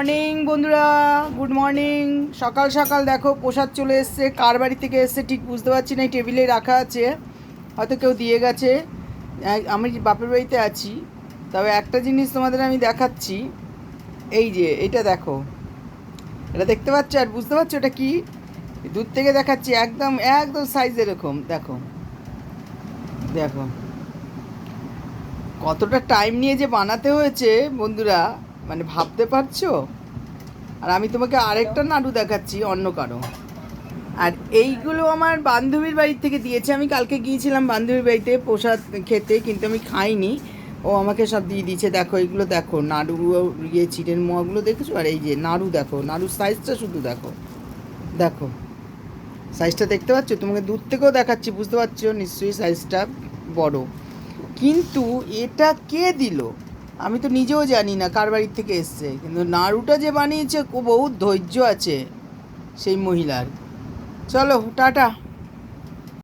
Morning বন্ধুরা। Good morning সকাল সকাল দেখো, প্রসাদ চলে এসছে। কার বাড়ি থেকে এসছে ঠিক বুঝতে পারছি না টেবিলে রাখা আছে। হয়তো কেউ দিয়ে গেছে। আমি বাপের বাড়িতে আছি। তবে একটা জিনিস তোমাদের আমি দেখাচ্ছি। এই যে, এটা দেখো। এটা দেখতে পাচ্ছ? আর বুঝতে পারছ এটা কি? দূর থেকে দেখাচ্ছি, একদম একদম সাইজ এরকম। দেখো। দেখো। কতটা টাইম নিয়ে যে বানাতে হয়েছে, বন্ধুরা। মানে ভাবতে পারছ? আর আমি তোমাকে আরেকটা নাড়ু দেখাচ্ছি, অন্য কারও। আর এইগুলো আমার বান্ধবীর বাড়ি থেকে দিয়েছে। আমি কালকে গিয়েছিলাম বান্ধবীর বাড়িতে প্রসাদ খেতে, কিন্তু আমি খাইনি। ও আমাকে সব দিয়ে দিয়েছে। দেখো, এইগুলো দেখো, নাড়ু ইয়ে চিড়ের মোয়াগুলো দেখেছ? আর এই যে নাড়ু দেখো, নাড়ুর সাইজটা শুধু দেখো। দেখো সাইজটা দেখতে পাচ্ছ? তোমাকে দূর থেকেও দেখাচ্ছি, বুঝতে পারছ? নিশ্চয়ই সাইজটা বড়। কিন্তু এটা কে দিল? আমি তো নিজেও জানি না কার বাড়ির থেকে এসছে, কিন্তু নাড়ুটা যে বানিয়েছে বহুত ধৈর্য আছে সেই মহিলার। চলো, টাটা।